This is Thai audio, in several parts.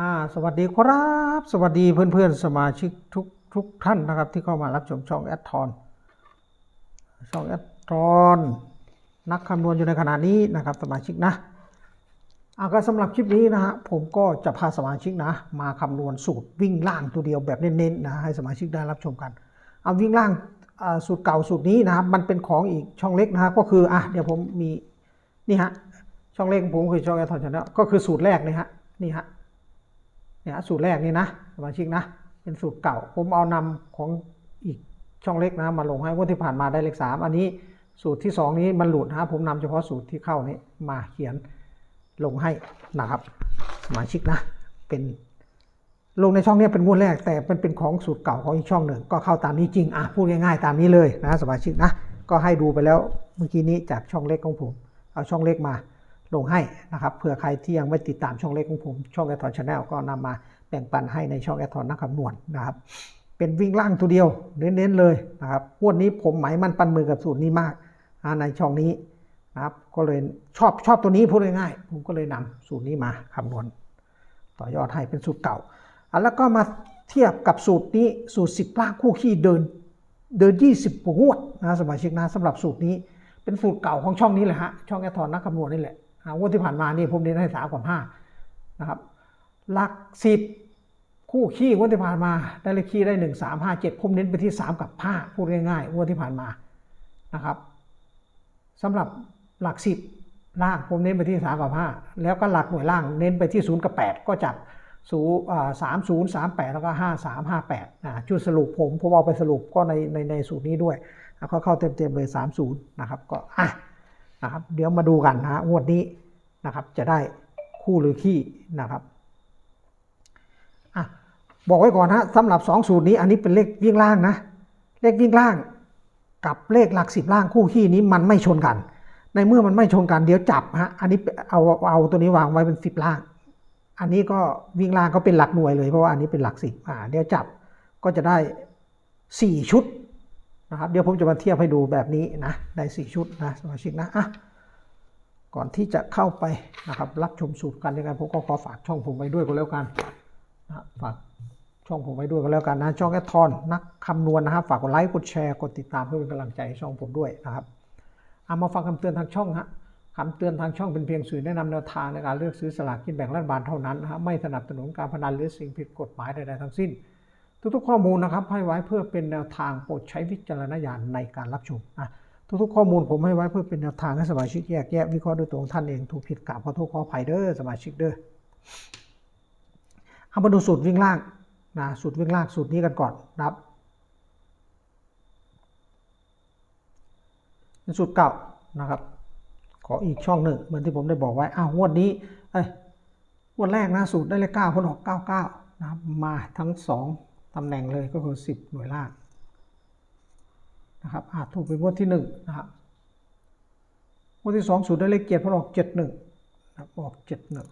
อ่าสวัสดีครับ สวัสดีเพื่อนๆ สมาชิกทุกทุกท่านนะครับ ที่เข้ามารับชมช่องแอดทอนช่องแอดทอนนักคำนวณอยู่ในขณะนี้นะครับ สมาชิกนะอาก็สำหรับคลิปนี้นะฮะผมก็จะพาสมาชิกนะ มาคำนวณสูตรวิ่งล่างตัวเดียวแบบเน้นๆนะให้สมาชิกได้รับชมกันเอาวิ่งล่างสูตรเก่าสูตรนี้นะครับมันเป็นของอีกช่องเล็กนะฮะก็คืออะเดี๋ยวผมมีนี่ฮะช่องเล็กของผมคือช่องแอดทอนชาแนลก็คือสูตรแรกนี่ฮะนี่ฮะ เนี่ยสูตรแรกนี่นะสมาชิกนะเป็นสูตรเก่า ผมเอานำของอีกช่องเล็กนะมาลงให้งวดที่ผ่านมาได้เลขสามอันนี้สูตรที่สองนี้มันหลุดนะผมนำเฉพาะสูตรที่เข้านี้มาเขียนลงให้นะครับสมาชิกนะเป็นลงในช่องนี้เป็นงวดแรก แต่มันเป็นของสูตรเก่าของอีกช่องหนึ่ง ก็เข้าตามนี้จริงอะพูดง่ายๆตามนี้เลยนะสมาชิกนะก็ให้ดูไปแล้วเมื่อกี้นี้จากช่องเล็กของผม เอาช่องเล็กมา ลงให้นะครับเผื่อใครที่ยังไม่ติดตามช่องเล็กของผม ช่องแอทอนชาแนลก็นำมาแบ่งปันให้ในช่องแอทอนนักคำนวณนะครับ เป็นวิ่งล่างตัวเดียวเน้นๆเลยนะครับงวดนี้ผมหมายมันปันมือกับสูตรนี้มากในช่องนี้นะครับก็เลยชอบชอบตัวนี้พูดง่ายๆผมก็เลยนำสูตรนี้มาคำนวณ ต่อยอดให้เป็นสูตรเก่าอะแล้วก็มาเทียบกับสูตรนี้สูตร 10ล่างคู่ขี้เดิน เดิน 20กว่างวดนะสมาชิกนะสำหรับสูตรนี้เป็นสูตรเก่าของช่องนี้แหละฮะช่องแอทอนนักคำนวณนี่แหละ งวดที่ผ่านมานี่ผมเน้นให้สามกับห้านะครับ หลักสิบคู่ขี้งวดที่ผ่านมาได้เลขขี้ได้หนึ่งสามห้าเจ็ดผมเน้นไปที่สามกับห้าพูดง่ายๆงวดที่ผ่านมานะครับสำหรับหลักสิบล่างผมเน้นไปที่สามกับห้าแล้วก็หลักหน่วยล่างเน้นไปที่ศูนย์กับแปดก็จับศูนย์สามศูนย์สามแปดแล้วก็ห้าสามห้าแปดนะจุดสรุปผมผมเอาไปสรุปก็ในในในสูตรนี้ด้วยแล้วก็เข้าเต็มๆเลยสามศูนย์นะครับก็อะ นะครับ เดี๋ยวมาดูกันนะฮะงวดนี้นะครับ จะได้คู่หรือขี้นะครับอะบอกไว้ก่อนนะสำหรับ 2 สูตรนี้อันนี้เป็นเลขวิ่งล่างนะ เลขวิ่งล่าง กับเลขหลักสิบล่างคู่ขี้นี้มันไม่ชนกัน ในเมื่อมันไม่ชนกันเดี๋ยวจับฮะอันนี้เอาเอาตัวนี้วางไว้เป็นสิบล่าง อันนี้ก็วิ่งล่างก็เป็นหลักหน่วยเลยเพราะว่าอันนี้เป็นหลักสิบอ่าเดี๋ยวจับก็จะได้สี่ชุด นะครับ เดี๋ยวผมจะมาเทียบให้ดูแบบนี้นะได้สี่ชุดนะสมาชิกนะอะก่อนที่จะเข้าไปนะครับรับชมสูตรกันในการผมก็ขอฝากช่องผมไว้ด้วยก็แล้วกันนะฝากช่องผมไว้ด้วยก็แล้วกันนะช่องแอทอนนักคำนวณนะครับ ฝากกดไลค์กดแชร์กดติดตามเพื่อเป็นกำลังใจให้ช่องผมด้วยนะครับเอามาฟังคำเตือนทางช่องฮะคำเตือนทางช่องเป็นเพียงสื่อแนะนำแนวทางในการเลือกซื้อสลากกินแบ่งรัฐบาลเท่านั้นนะฮะไม่สนับสนุนการพนันหรือสิ่งผิดกฎหมายใดๆทั้งสิ้น ทุกๆข้อมูลนะครับให้ไว้เพื่อเป็นแนวทางโปรดใช้วิจารณญาณในการรับชมนะทุกๆข้อมูลผมให้ไว้เพื่อเป็นแนวทางให้สมาชิกแยกแยะวิเคราะห์ด้วยตัวของท่านเองถูกผิดกล่าวขอโทษขออภัยเด้อสมาชิกเด้อเอามาดูสูตรวิ่งล่างนะสูตรวิ่งล่างสูตรนี้กันก่อนนะครับเป็นสูตรเก่านะครับ ขออีกช่องหนึ่งเหมือนที่ผมได้บอกไว้อ้าวงวดนี้เอ้ยงวดแรกนะสูตรได้เลขเก้าผลออกเก้าเก้านะมาทั้งสอง ตำแหน่งเลยก็คือ 10 หน่วยล่างนะครับอาจถูกเป็นงวดที่1นะครับงวดที่2สูตรได้เลขเจ็ดเพราะออกเจ็ดหนึ่งนะออกเจ็ดหนึ่ง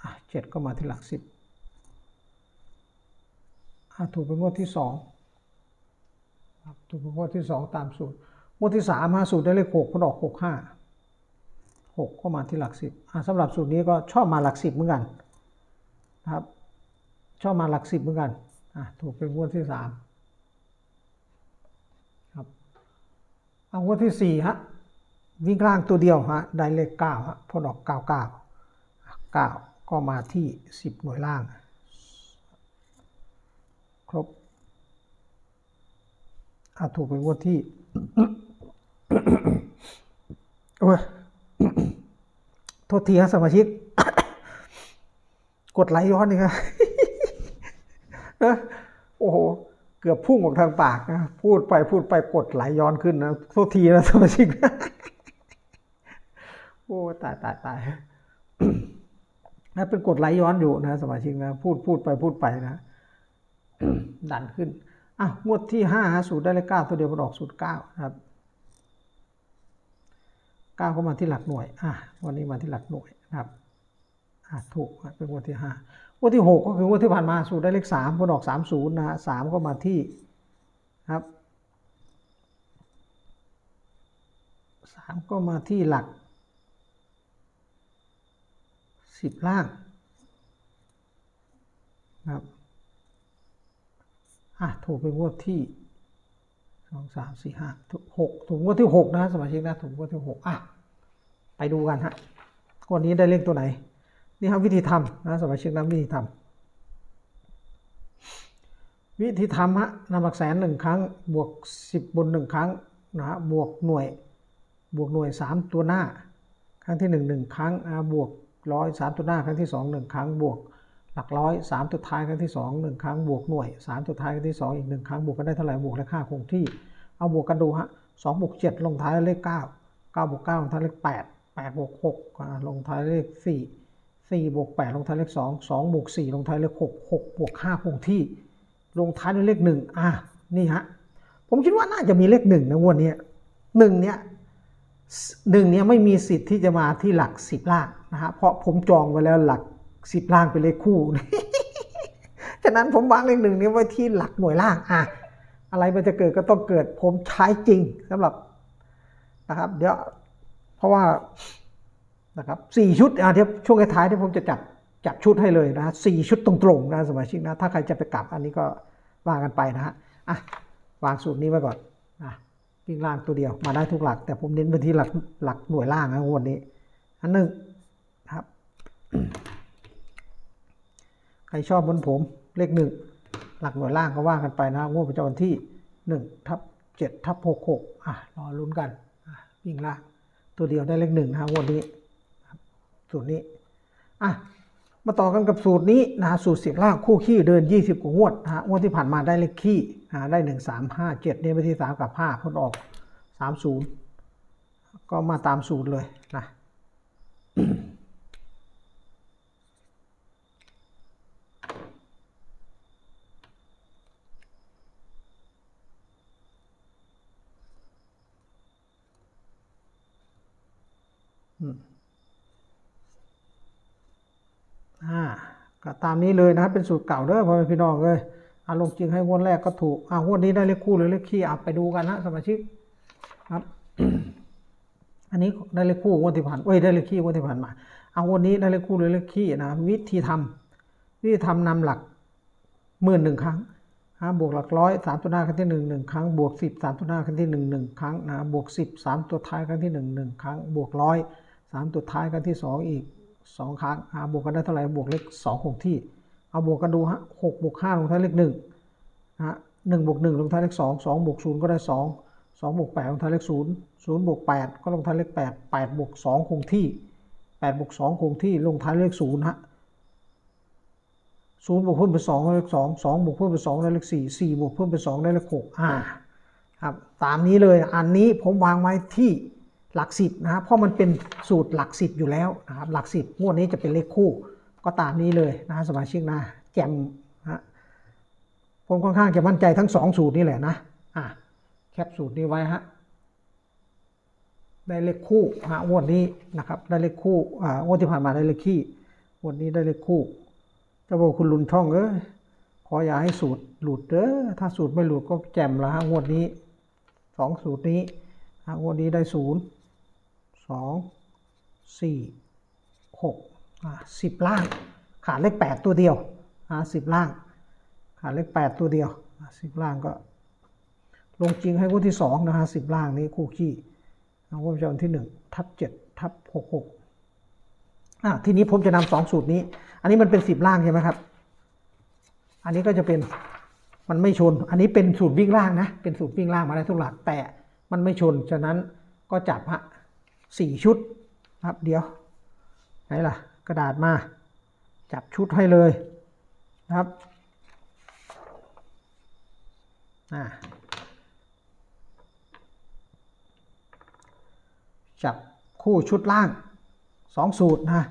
อะเจ็ดก็มาที่หลักสิบอาจถูกเป็นงวดที่สองครับถูกเป็นงวดที่สองตามสูตรงวดที่สามมาสูตรได้เลขหกเพราะออกหกห้าหกก็มาที่หลักสิบอะสำหรับสูตรนี้ก็ชอบมาหลักสิบเหมือนกันนะครับ ชอบมาหลักสิบเหมือนกันอะถูกเป็นงวดที่สามครับเอางวดที่สี่ฮะวิ่งล่างตัวเดียวฮะได้เลขเก้าฮะพอดอกเก้าเก้าเก้าก็มาที่สิบหน่วยล่าง ครบอะถูกเป็นงวดที่โอ้ยโทษทีครับสมาชิก กดไหลย้อนนี่ครับ นะโอ้โห เกือบพุ่งออกทางปากนะ พูดไปพูดไปกดไหลย้อนขึ้นนะโทษทีนะสมาชิกโอ้ตายตายตายนะเป็นกดไหลย้อนอยู่นะสมาชิกนะพูดพูดไปพูดไปนะดันขึ้นอะงวดที่ห้าสูตรได้เลขเก้าตัวเดียวมันออกสูตรเก้านะครับเก้าก็มาที่หลักหน่วยอะวันนี้มาที่หลักหน่วยนะครับอะถูกเป็นงวดที่ห้า วดที่หกก็คืองวดที่ผ่านมาสูตรได้เลขสามผลออกสามศูนย์นะฮะสามก็มาที่ครับสามก็มาที่หลักสิบล่างครับอะถูกเป็นงวดที่สองสามสี่ห้าหกถูกงวดที่หกนะสมาชิกนะถูกงวดที่หกอะไปดูกันฮะงวดนี้ได้เลขตัวไหน นี่ครับวิธีทำนะสมาชิกนะวิธีทำวิธีทำฮะนำหลักแสนหนึ่งครั้ง บวกสิบบนหนึ่งครั้งนะฮะบวกหน่วย บวกหน่วยสามตัวหน้า ครั้งที่หนึ่งหนึ่งครั้งอ่าบวกร้อยสามตัวหน้าครั้งที่สองหนึ่งครั้ง บวกหลักร้อยสามตัวท้ายครั้งที่สองหนึ่งครั้ง บวกหน่วยสามตัวท้ายครั้งที่สองอีกหนึ่งครั้ง บวกกันได้เท่าไหร่บวกเลขค่าคงที่ เอาบวกกันดูฮะสองบวกเจ็ดลงท้ายเลขเก้าเก้าบวกเก้าลงท้ายเลขแปดแปดบวกหกลงท้ายเลขสี่ สี่บวกแปดลงท้ายเลขสองสองบวกสี่ลงท้ายเลขหกหกบวกห้าคงที่ ลงท้ายด้วยเลขหนึ่งอะ นี่ฮะ ผมคิดว่าน่าจะมีเลขหนึ่งนะวดเนี้หนึ่งเนี้ยหนึ่งเนี้ยไม่มีสิทธิ์ที่จะมาที่หลักสิบล่างนะฮะ เพราะผมจองไว้แล้วหลักสิบล่างเป็นเลขคู่ ฉะนั้นผมวางเลขหนึ่งนี้ไว้ที่หลักหน่วยล่างอะอะไรมันจะเกิดก็ต้องเกิดผมใช้จริงสำหรับนะครับ เดี๋ยวเพราะว่า นะครับสี่ชุดอะเดี๋ยวช่วงท้ายที่ผมจะจับจับชุดให้เลยนะสี่ชุดตรงๆนะสมาชิกนะถ้าใครจะไปกลับอันนี้ก็ว่ากันไปนะฮะอะวางสูตรนี้ไว้ก่อนอะวิ่งล่างตัวเดียวมาได้ทุกหลัก แต่ผมเน้นไปที่หลักหลักหน่วยล่างนะวันนี้อันหนึ่งนะครับ ใครชอบบนผมเลขหนึ่งหลักหน่วยล่างก็ว่ากันไปนะงวดประจำวันที่หนึ่งทับเจ็ดทับหกหกอะรอลุ้นกันอะวิ่งล่างตัวเดียวได้เลขหนึ่งนะวันนี้ สูตรนี้อะมาต่อกันกับสูตรนี้นะฮะสูตรเสียงลากคู่ขี้เดิน 20 กว่างวดนะฮะงวดที่ผ่านมาได้เลขขี้นะได้ 1 3 5 7เนี่ยไปที่ 3 กับ 5พ้นออก 30 ก็มาตามสูตรเลยนะ อ่าก็ตามนี้เลยนะครับเป็นสูตรเก่าเด้อพ่อแม่พี่น้องเลยอาลงจริงให้งวดแรกก็ถูกอ่างวดนี้ได้เลขคู่หรือเลขขี้อะไปดูกันนะสมาชิกครับ อันนี้ได้เลขคู่งวดที่ผ่านเอ้ยได้เลขขี้งวดที่ผ่านมาเอางวดนี้ได้เลขคู่หรือเลขขี้นะวิธีทำวิธีทำนำหลักหมื่นหนึ่งครั้งนะบวกหลักร้อยสามตัวหน้าครั้งที่หนึ่งหนึ่งครั้งบวกสิบสามตัวหน้าครั้งที่หนึ่งหนึ่งครั้งนะบวกสิบสามตัวท้ายครั้งที่หนึ่งหนึ่งครั้งบวกร้อยสามตัวท้ายครั้งที่สองอีก สองครั้งอ่าบวกกันได้เท่าไหร่บวกเลขสองคงที่ เอาบวกกันดูฮะหกบวกห้าลงท้ายเลขหนึ่งฮะหนึ่งบวกหนึ่งลงท้ายเลขสองสองบวกศูนย์ก็ได้สองสองบวกแปดลงท้ายเลขศูนย์ศูนย์บวกแปดก็ลงท้ายเลขแปดแปดบวกสองคงที่แปดบวกสองคงที่ลงท้ายเลขศูนย์ฮะศูนย์บวกเพิ่มเป็นสองได้เลขสองสองบวกเพิ่มเป็นสองได้เลขสี่สี่บวกเพิ่มเป็นสองได้เลขหกอ่าครับตามนี้เลยอันนี้ผมวางไว้ที่ หลักสิบนะครับเพราะมันเป็นสูตรหลักสิบอยู่แล้วนะครับหลักสิบงวดนี้จะเป็นเลขคู่ ก็ตามนี้เลยนะสมาชิกนะแจมนะผมค่อนข้างจะมั่นใจทั้งสองสูตรนี่แหละนะอะแคปสูตรนี้ไว้ฮะได้เลขคู่ฮะงวดนี้นะครับได้เลขคู่อ่างวดที่ผ่านมาได้เลขขี้งวดนี้ได้เลขคู่จะบอกคุณลุนช่องเอ้ยขออย่าให้สูตรหลุดเด้อถ้าสูตรไม่หลุดก็แจมละฮะงวดนี้สองสูตรนี้ฮะงวดนี้ได้ศูนย์ สองสี่หกอ่าสิบล่าง ขาดเลขแปดตัวเดียวอ่าสิบล่าง ขาดเลขแปดตัวเดียวอ่าสิบล่างก็ ลงจริงให้คู่ที่สองนะฮะสิบล่างนี้คู่ขี้เอาว่าจะวันที่หนึ่งทับเจ็ดทับหกหกอ่าทีนี้ผมจะนำสองสูตรนี้ อันนี้มันเป็นสิบล่างใช่ไหมครับ อันนี้ก็จะเป็นมันไม่ชน อันนี้เป็นสูตรวิ่งล่างนะ เป็นสูตรวิ่งล่างมาได้ทุกหลักแต่มันไม่ชน ฉะนั้นก็จับฮะ สี่ชุดครับเดี๋ยวไหนล่ะ กระดาษมา จับชุดให้เลยนะครับจับคู่ชุดล่างสองสูตรนะ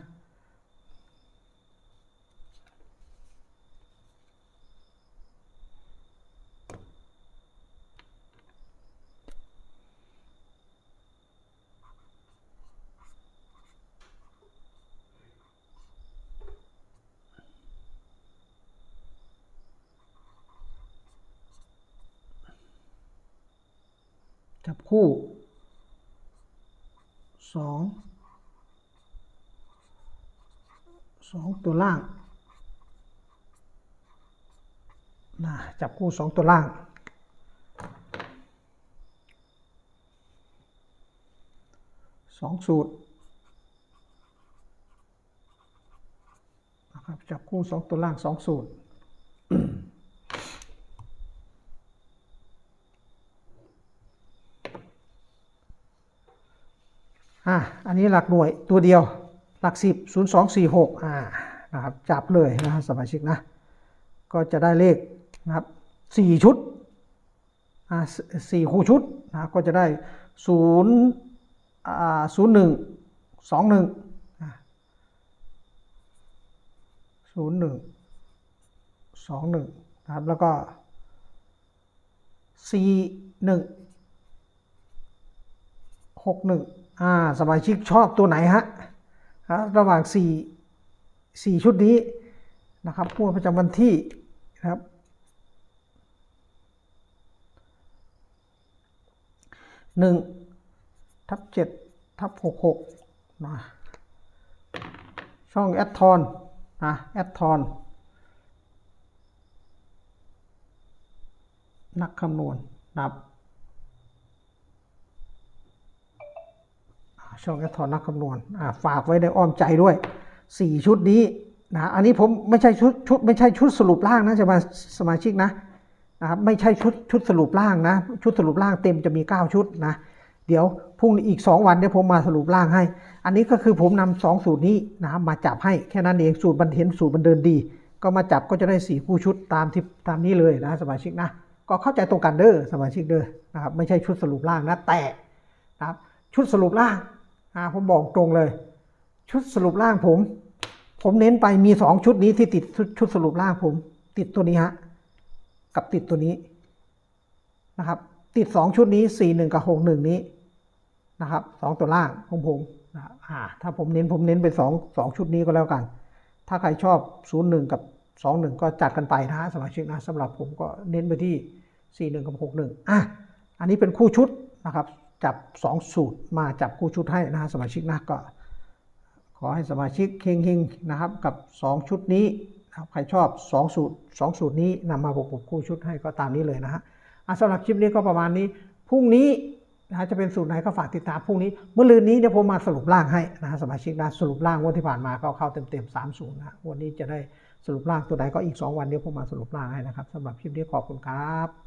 จับคู่สองสองตัวล่างนะจับคู่สองตัวล่าง สองสูตรนะครับจับคู่สองตัวล่างสองสูตร อันนี้หลักหน่วยตัวเดียวหลักสิบศูนย์สองสี่หกอ่านะครับจับเลยนะครับสมาชิกนะก็จะได้เลขนะครับสี่ชุดสี่คู่ชุดนะก็จะได้ศูนย์ศูนย์หนึ่งสองหนึ่งศูนย์หนึ่งสองหนึ่งนะครับแล้วก็สี่หนึ่งหกหนึ่ง อ่าสมาชิกชอบตัวไหนฮะระหว่างสี่สี่ชุดนี้นะครับพวกประจำวันที่นะครับหนึ่งทับเจ็ดทับหกหกนะช่องแอดทอนนะแอดทอนนักคำนวณนะครับอ่า ช่องแอทอนนักคำนวณฝากไว้ในอ้อมใจด้วย 4 ชุดนี้นะอันนี้ผมไม่ใช่ชุดชุดไม่ใช่ชุดสรุปล่างนะจะมาสมาชิกนะนะครับไม่ใช่ชุดชุดสรุปล่างนะ ชุดสรุปล่างเต็มจะมี 9 ชุดนะ เดี๋ยวพรุ่งนี้อีก 2 วันเดี๋ยวผมมาสรุปล่างให้ อันนี้ก็คือผมนำสองสูตรนี้นะครับมาจับให้แค่นั้นเองสูตรบันเทนสูตรบันเดินดี ก็มาจับก็จะได้4คู่ชุดตามที่ตามนี้เลยนะสมาชิกนะก็เข้าใจตรงกันเด้อสมาชิกเด้อนะครับไม่ใช่ชุดสรุปล่างนะแต่นะครับชุดสรุปล่าง อ่าผมบอกตรงเลย ชุดสรุปล่างผม ผมเน้นไปมี2ชุดนี้ที่ติดชุดสรุปล่างผม ติดตัวนี้ฮะกับติดตัวนี้นะครับ ติด2ชุดนี้4 1กับ6 1นี้นะครับสองตัวล่างของผมนะครับอ่าถ้าผมเน้นผมเน้นไป2 2ชุดนี้ก็แล้วกัน ถ้าใครชอบ0 1กับ2 1ก็จัดกันไปนะสมาชิกนะสำหรับผมก็เน้นไปที่4 1กับ6 1อะอันนี้เป็นคู่ชุดนะครับ จับ 2 สูตรมาจับคู่ชุดให้นะฮะสมาชิกนะก็ขอให้สมาชิกเฮงๆนะครับกับ 2 ชุดนี้นะครับใครชอบ 2 สูตร 2 สูตรนี้นำมาประกบคู่ชุดให้ก็ตามนี้เลยนะฮะสำหรับคลิปนี้ก็ประมาณนี้พรุ่งนี้นะจะเป็นสูตรไหนก็ฝากติดตามพรุ่งนี้ เมื่อลืนนี้เดี๋ยวผมมาสรุปล่างให้นะฮะสมาชิกนะสรุปล่างวันที่ผ่านมาก็เข้าเต็มๆ3 0นะวันนี้จะได้สรุปล่างตัวใดก็อีก 2 วันเดี๋ยวผมมาสรุปล่างให้นะครับสำหรับคลิปนี้ขอบคุณครับ